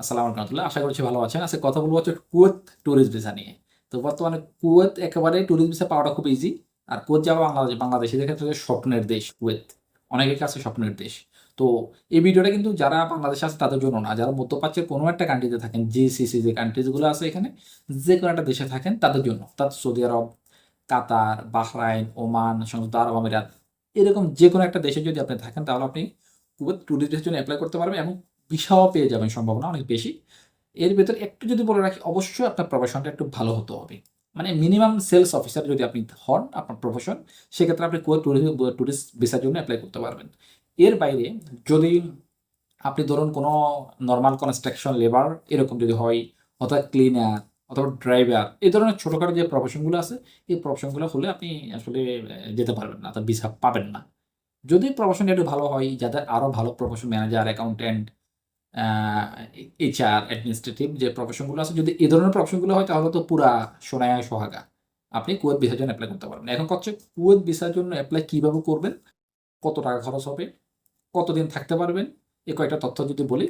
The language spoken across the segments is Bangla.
আসসালামু রহমতুল্লাহ, আশা করছি ভালো আছেন। আজকে কথা বলব হচ্ছে কুয়েত ট্যুরিস্ট ভিসা নিয়ে। তো বর্তমানে কুয়েত একেবারে ট্যুরিস্ট ভিসা পাওয়াটা খুব ইজি আর কুয়েত যাওয়া বাংলাদেশ বাংলাদেশিদের ক্ষেত্রে স্বপ্নের দেশ কুয়েত। অনেকের কাছে স্বপ্নের দেশ। তো এই ভিডিওটা কিন্তু যারা বাংলাদেশে আছে, তাদের জন্য না। যারা মধ্যপ্রাচ্যের কোনো একটা কান্ট্রিতে থাকেন জিসিসি যে কান্ট্রিজগুলো আছে এখানে, যে কোনো একটা দেশে থাকেন, তাদের জন্য। তার Saudi Arab, Qatar, Bahrain, Oman, সংযুক্ত আরব আমিরাত, এরকম যে কোনো একটা দেশে যদি আপনি থাকেন, তাহলে আপনি কুয়েত ট্যুরিস্টের জন্য অ্যাপ্লাই করতে পারবেন এবং ভিসাও পেয়ে যাবেন সম্ভাবনা অনেক বেশি। এর ভেতর একটু যদি বলে রাখি, অবশ্যই আপনার প্রফেশনটা একটু ভালো হতে হবে। মানে মিনিমাম সেলস অফিসার যদি আপনি হন, আপনার প্রফেশন সেক্ষেত্রে আপনি কুয়েত ট্যুরিস্ট ভিসার জন্য অ্যাপ্লাই করতে পারবেন। এর বাইরে যদি আপনি ধরুন কোনো নর্মাল কনস্ট্রাকশন লেবার এরকম যদি হয় অর্থাৎ ক্লিনার অথবা ড্রাইভার এই ধরনের ছোটোখাটো যে প্রফেশনগুলো আছে, এই প্রফেশনগুলো হলে আপনি আসলে যেতে পারবেন না অর্থাৎ ভিসা পাবেন না। যদি প্রফেশনটা একটু ভালো হয়, যাদের আরও ভালো profession manager accountant HR administrative যে প্রফেশনগুলো আছে, যদি এই ধরনের প্রফেশনগুলো হয়, তাহলে তো পুরা সোনায় সোহাগা। আপনি কুয়েত ভিসার জন্য অ্যাপ্লাই করতে পারবেন। এখন হচ্ছে কুয়েত ভিসার জন্য অ্যাপ্লাই কীভাবে করবেন? কত টাকা খরচ হবে? কতদিন থাকতে পারবেন? এ কয়েকটা তথ্য যদি বলি।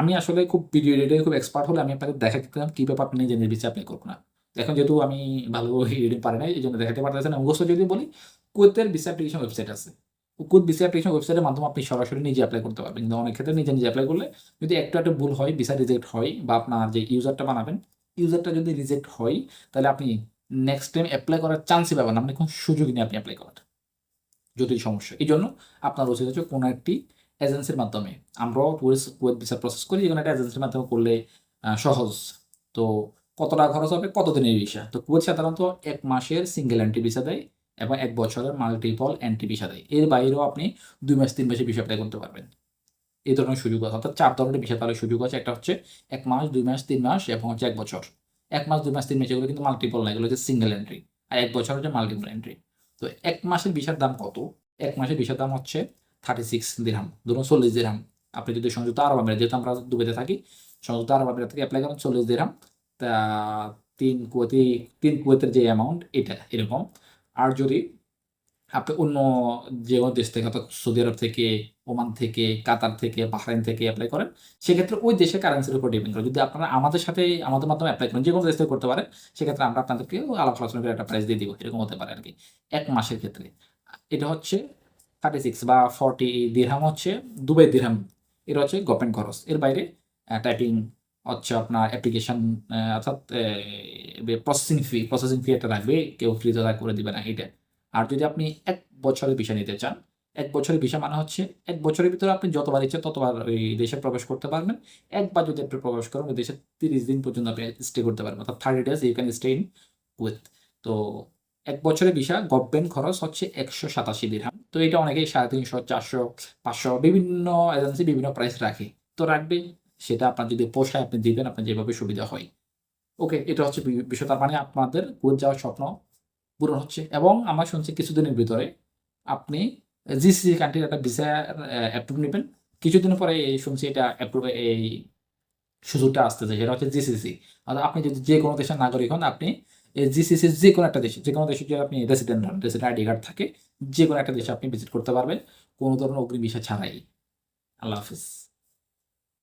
আমি আসলে খুব ভিডিও এডিটিং খুব এক্সপার্ট হলে আমি আপনাকে দেখাতে দিতাম কী ব্যাপার আপনি নিজে ভিসা অ্যাপ্লাই করবেন না। এখন যেহেতু আমি ভালো এডিটিং পারি না এই জন্য দেখাতে পারতেছি না। মুখস্থ যদি বলি, কুয়েতের ভিসা অ্যাপ্লিকেশন ওয়েবসাইট আছে। কুয়েত ভিসা অ্যাপ্লিকেশন ওয়েবসাইটের মাধ্যমে আপনি সরাসরি নিজে অ্যাপ্লাই করতে পারবেন। কিন্তু অনেক ক্ষেত্রে নিজে নিজে অ্যাপ্লাই করলে যদি একটু একটা ভুল হয় ভিসা রিজেক্ট হয় বা আপনার যে ইউজারটা বানাবেন ইউজারটা যদি রিজেক্ট হয়, তাহলে আপনি নেক্সট টাইম অ্যাপ্লাই করার চান্সই পাবেন আপনি কোনো সুযোগ নেই আপনি অ্যাপ্লাই করার। জটিল সমস্যা। এই জন্য আপনার উচিত হচ্ছে কোনো একটি এজেন্সির মাধ্যমে। আমরাও টুরিস্ট ওয়েব ভিসা প্রসেস করি যে কোনো একটা এজেন্সির মাধ্যমে করলে সহজ। তো কত টাকা খরচ হবে? কত দিনের ভিসা তো কুয়েত সাধারণত এক মাসের সিঙ্গেল এন্ট্রি ভিসা দেয়। এবং এক বছরের মাল্টিপল এন্ট্রি ভিসা দেয় এর বাইরেও আপনি দুই মাস, তিন মাসে ভিসা অ্যাপ্লাই করতে পারবেন। এই ধরনের সুযোগ আছে। অর্থাৎ চার ধরনের ভিসা তাহলে সুযোগ আছে। একটা হচ্ছে এক মাস, দুই মাস, তিন মাস এবং হচ্ছে এক বছর। এক মাস, দুই মাস, তিন মাস এগুলো কিন্তু মাল্টিপল না। এগুলো হচ্ছে সিঙ্গেল এন্ট্রি আর এক বছর হচ্ছে মাল্টিপল এন্ট্রি তো এক মাসের ভিসার দাম কত? এক মাসের ভিসার দাম হচ্ছে থার্টি সিক্স দিরহাম ধরুন চল্লিশ দিরহাম আপনি যদি সংযুক্ত আরব আমিরাত, যেহেতু আমরা দুবাইতে থাকি, সংযুক্ত আরব আমিরাত থেকে অ্যাপ্লাই করেন চল্লিশ দিরহাম তা তিন কুয়েতি তিন কুয়েতের যে অ্যামাউন্ট এটা এরকম। আর যদি আপনি অন্য যে কোনো দেশ থেকে অর্থাৎ সৌদি আরব থেকে, ওমান থেকে, কাতার থেকে, বাহরাইন থেকে অ্যাপ্লাই করেন, সেক্ষেত্রে ওই দেশের কারেন্সির উপর ডিপেন্ড করে। যদি আপনারা আমাদের সাথে, আমাদের মাধ্যমে অ্যাপ্লাই করেন, যে কোনো দেশ থেকে করতে পারেন, সেক্ষেত্রে আমরা আপনাদেরকে আলাপ আলোচনা করে একটা প্রাইস দিয়ে দিব, এরকম হতে পারে আর কি এক মাসের ক্ষেত্রে। এটা হচ্ছে থার্টি সিক্স বা ফর্টি দিরহাম হচ্ছে দুবাই দিরহাম এটা হচ্ছে গভর্নমেন্ট খরচ। এর বাইরে টাইপিং হচ্ছে আপনার অ্যাপ্লিকেশন অর্থাৎ প্রসেসিং ফি প্রসেসিং ফি একটা রাখবে, কেউ ফ্রিতে করে দিবে না এটা আর যদি আপনি এক বছরের ভিসা নিতে চান, এক বছরের ভিসা মানে হচ্ছে এক বছরের ভিতরে আপনি যতবার ইচ্ছে ততবার ওই দেশে প্রবেশ করতে পারবেন। একবার যদি আপনি প্রবেশ করেন, ওই দেশে তিরিশ দিন পর্যন্ত আপনি স্টে করতে পারবেন, অর্থাৎ thirty days you can stay in with তো এক বছরের ভিসা গভর্নমেন্ট খরচ হচ্ছে একশো সাতাশি দিরহাম তো এটা অনেকেই সাড়ে তিনশো, চারশো, পাঁচশো বিভিন্ন এজেন্সি বিভিন্ন প্রাইস রাখে। তো রাখবে, সেটা আপনার যদি পোষায় আপনি দিবেন, আপনার যেভাবে সুবিধা হয়। ওকে, এটা হচ্ছে বিষয়। তার মানে আপনাদের কুয়েত যাওয়ার স্বপ্ন পূরণ হচ্ছে এবং আমরা শুনছি কিছুদিনের ভিতরে আপনি জিসিসি কান্ট্রির একটা ভিসা অ্যাপ্রুভ নেবেন। কিছুদিন পরে এই শুনছি এটা অ্যাপ্রুভ এই সুযোগটা আসতেছে, সেটা হচ্ছে জিসিসি আর আপনি যদি যে কোনো দেশের নাগরিক হন, আপনি জিসিসি যে কোনো একটা দেশে যে কোনো দেশে যদি আপনি রেসিডেন্ট হন রেসিডেন্ট আইডি কার্ড থাকে যে কোনো একটা দেশে আপনি ভিজিট করতে পারবেন। কোনো ধরনের অগ্নি ভিসা ছাড়াই। আল্লাহ হাফিজ।